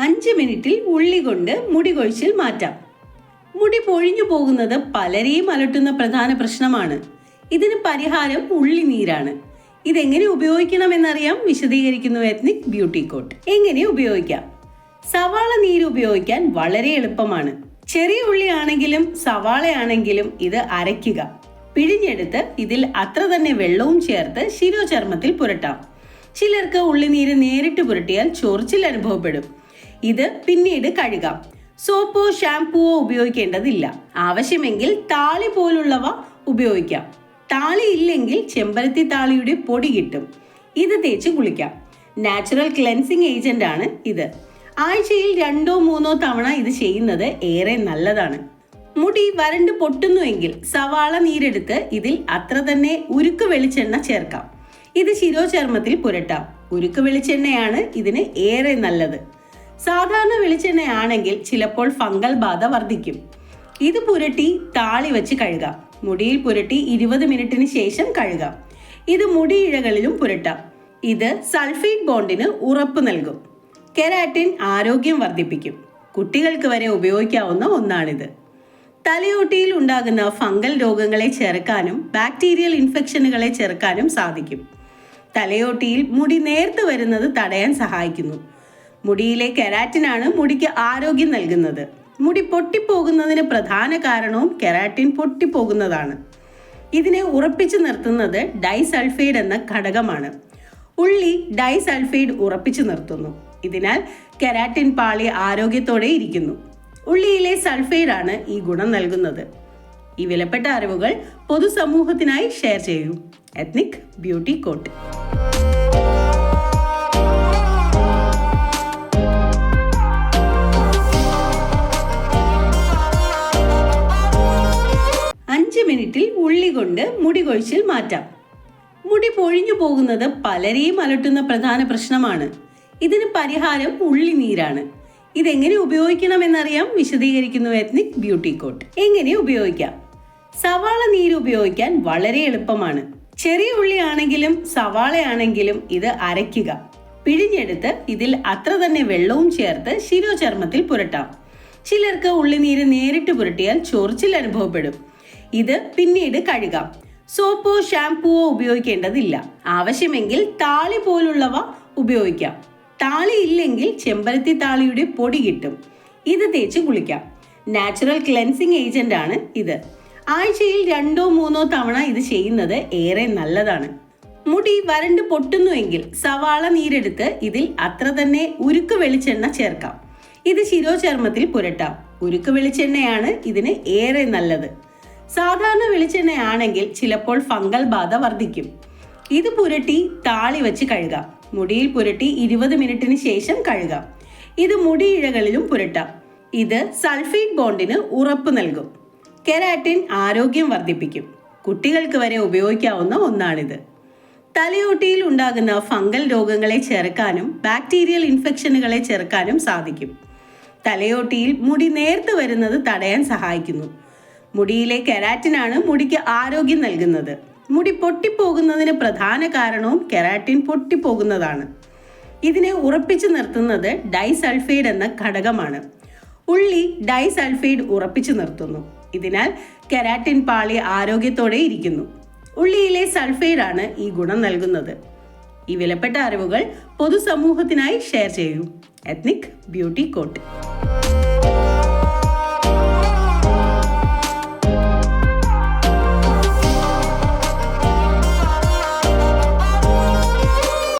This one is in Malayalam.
അഞ്ച് മിനിറ്റിൽ ഉള്ളി കൊണ്ട് മുടി കൊഴിച്ചിൽ മാറ്റാം. മുടി പൊഴിഞ്ഞു പോകുന്നത് പലരെയും അലട്ടുന്ന പ്രധാന പ്രശ്നമാണ്. ഇതിന് പരിഹാരം ഉള്ളി നീരാണ്. ഇതെങ്ങനെ ഉപയോഗിക്കണമെന്നറിയാം വിശദീകരിക്കുന്നു എത്നിക് ബ്യൂട്ടി കോട്ട്. എങ്ങനെ ഉപയോഗിക്കാം? സവാള നീര് ഉപയോഗിക്കാൻ വളരെ എളുപ്പമാണ്. ചെറിയ ഉള്ളിയാണെങ്കിലും സവാളയാണെങ്കിലും ഇത് അരയ്ക്കുക. പിഴിഞ്ഞെടുത്ത് ഇതിൽ അത്ര തന്നെ വെള്ളവും ചേർത്ത് ശിരോചർമ്മത്തിൽ പുരട്ടാം. ചിലർക്ക് ഉള്ളിനീര് നേരിട്ട് പുരട്ടിയാൽ ചൊറിച്ചിൽ അനുഭവപ്പെടും. ഇത് പിന്നീട് കഴുകാം. സോപ്പോ ഷാംപൂവോ ഉപയോഗിക്കേണ്ടതില്ല. ആവശ്യമെങ്കിൽ താളി പോലുള്ളവ ഉപയോഗിക്കാം. താളി ഇല്ലെങ്കിൽ ചെമ്പരത്തി താളിയുടെ പൊടി കിട്ടും. ഇത് തേച്ച് കുളിക്കാം. നാച്ചുറൽ ക്ലെൻസിങ് ഏജന്റ് ആണ് ഇത്. ആഴ്ചയിൽ രണ്ടോ മൂന്നോ തവണ ഇത് ചെയ്യുന്നത് ഏറെ നല്ലതാണ്. മുടി വരണ്ട് പൊട്ടുന്നുവെങ്കിൽ സവാള നീരെടുത്ത് ഇതിൽ അത്ര തന്നെ ഉരുക്ക് വെളിച്ചെണ്ണ ചേർക്കാം. ഇത് ശിരോചർമ്മത്തിൽ പുരട്ടാം. ഉരുക്ക് വെളിച്ചെണ്ണയാണ് ഇതിന് ഏറെ നല്ലത്. സാധാരണ വെളിച്ചെണ്ണയാണെങ്കിൽ ചിലപ്പോൾ ഫംഗൽ ബാധ വർദ്ധിക്കും. ഇത് പുരട്ടി താളി വെച്ച് കഴുകാം. മുടിയിൽ പുരട്ടി ഇരുപത് മിനിറ്റിന് ശേഷം കഴുകാം. ഇത് മുടിയിഴകളിലും പുരട്ടാം. ഇത് സൾഫേറ്റ് ബോണ്ടിന് ഉറപ്പ് നൽകും. കെരാറ്റിൻ ആരോഗ്യം വർദ്ധിപ്പിക്കും. കുട്ടികൾക്ക് വരെ ഉപയോഗിക്കാവുന്ന ഒന്നാണിത്. തലയോട്ടിയിൽ ഉണ്ടാകുന്ന ഫംഗൽ രോഗങ്ങളെ ചെറുക്കാനും ബാക്ടീരിയൽ ഇൻഫെക്ഷനുകളെ ചെറുക്കാനും സാധിക്കും. തലയോട്ടിയിൽ മുടി നേർത്ത് വരുന്നത് തടയാൻ സഹായിക്കുന്നു. മുടിയിലെ കെരാറ്റിനാണ് മുടിക്ക് ആരോഗ്യം നൽകുന്നത്. മുടി പൊട്ടിപ്പോകുന്നതിന് പ്രധാന കാരണവും കെരാറ്റിൻ പൊട്ടിപ്പോകുന്നതാണ്. ഇതിനെ ഉറപ്പിച്ചു നിർത്തുന്നത് ഡൈസൾഫൈഡ് എന്ന ഘടകമാണ്. ഉള്ളി ഡൈസൾഫൈഡ് ഉറപ്പിച്ചു നിർത്തുന്നു. ഇതിനാൽ കെരാറ്റിൻ പാളി ആരോഗ്യത്തോടെ ഇരിക്കുന്നു. ഉള്ളിയിലെ സൾഫൈഡ് ആണ് ഈ ഗുണം നൽകുന്നത്. ഈ വിലപ്പെട്ട അറിവുകൾ പൊതുസമൂഹത്തിനായി ഷെയർ ചെയ്യൂ. എത്നിക് ബ്യൂട്ടി കോട്ട് മിനിറ്റിൽ ഉള്ളി കൊണ്ട് മുടി കൊഴിച്ചിൽ മാറ്റാം. മുടി പൊഴിഞ്ഞു പോകുന്നത് പലരെയും അലട്ടുന്ന പ്രധാന പ്രശ്നമാണ്. ഇതിന് പരിഹാരം ഉള്ളി നീരാണ്. ഇതെങ്ങനെ ഉപയോഗിക്കണമെന്നറിയാം വിശദീകരിക്കുന്നു എത്നിക് ബ്യൂട്ടി കോട്ട്. എങ്ങനെ ഉപയോഗിക്കാം? സവാള നീര് ഉപയോഗിക്കാൻ വളരെ എളുപ്പമാണ്. ചെറിയ ഉള്ളിയാണെങ്കിലും സവാളയാണെങ്കിലും ഇത് അരയ്ക്കുക. പിഴിഞ്ഞെടുത്ത് ഇതിൽ അത്ര തന്നെ വെള്ളവും ചേർത്ത് ശിരോചർമ്മത്തിൽ പുരട്ടാം. ചിലർക്ക് ഉള്ളിനീര് നേരിട്ട് പുരട്ടിയാൽ ചൊറിച്ചിൽ അനുഭവപ്പെടും. ഇത് പിന്നീട് കഴുകാം. സോപ്പോ ഷാംപൂവോ ഉപയോഗിക്കേണ്ടതില്ല. ആവശ്യമെങ്കിൽ താളി പോലുള്ളവ ഉപയോഗിക്കാം. താളി ഇല്ലെങ്കിൽ ചെമ്പരത്തി താളിയുടെ പൊടി കിട്ടും. ഇത് തേച്ച് കുളിക്കാം. നാച്ചുറൽ ക്ലെൻസിങ് ഏജന്റ് ആണ് ഇത്. ആഴ്ചയിൽ രണ്ടോ മൂന്നോ തവണ ഇത് ചെയ്യുന്നത് ഏറെ നല്ലതാണ്. മുടി വരണ്ട് പൊട്ടുന്നുവെങ്കിൽ സവാള നീരെടുത്ത് ഇതിൽ അത്ര തന്നെ ഉരുക്ക് വെളിച്ചെണ്ണ ചേർക്കാം. ഇത് ശിരോചർമ്മത്തിൽ പുരട്ടാം. ഉരുക്ക് വെളിച്ചെണ്ണയാണ് ഇതിന് ഏറെ നല്ലത്. സാധാരണ വെളിച്ചെണ്ണയാണെങ്കിൽ ചിലപ്പോൾ ഫംഗൽ ബാധ വർദ്ധിക്കും. ഇത് പുരട്ടി താളി വെച്ച് കഴുകാം. മുടിയിൽ പുരട്ടി ഇരുപത് മിനിറ്റിന് ശേഷം കഴുകാം. ഇത് മുടിയിഴകളിലും പുരട്ടാം. ഇത് സൾഫേറ്റ് ബോണ്ടിന് ഉറപ്പ് നൽകും. കെരാറ്റിൻ ആരോഗ്യം വർദ്ധിപ്പിക്കും. കുട്ടികൾക്ക് വരെ ഉപയോഗിക്കാവുന്ന ഒന്നാണിത്. തലയോട്ടിയിൽ ഉണ്ടാകുന്ന ഫംഗൽ രോഗങ്ങളെ ചെറുക്കാനും ബാക്ടീരിയൽ ഇൻഫെക്ഷനുകളെ ചെറുക്കാനും സാധിക്കും. തലയോട്ടിയിൽ മുടി നേർത്ത് വരുന്നത് തടയാൻ സഹായിക്കുന്നു. മുടിയിലെ കെരാറ്റിനാണ് മുടിക്ക് ആരോഗ്യം നൽകുന്നത്. മുടി പൊട്ടിപ്പോകുന്നതിന് പ്രധാന കാരണവും കെരാറ്റിൻ പൊട്ടിപ്പോകുന്നതാണ്. ഇതിനെ ഉറപ്പിച്ചു നിർത്തുന്നത് ഡൈസൾഫൈഡ് എന്ന ഘടകമാണ്. ഉള്ളി ഡൈസൾഫൈഡ് ഉറപ്പിച്ചു നിർത്തുന്നു. ഇതിനാൽ കെരാറ്റിൻ പാളി ആരോഗ്യത്തോടെ ഇരിക്കുന്നു. ഉള്ളിയിലെ സൾഫൈഡ് ആണ് ഈ ഗുണം നൽകുന്നത്. ഈ വിലപ്പെട്ട അറിവുകൾ പൊതുസമൂഹത്തിനായി ഷെയർ ചെയ്യൂ. Ethnic beauty coat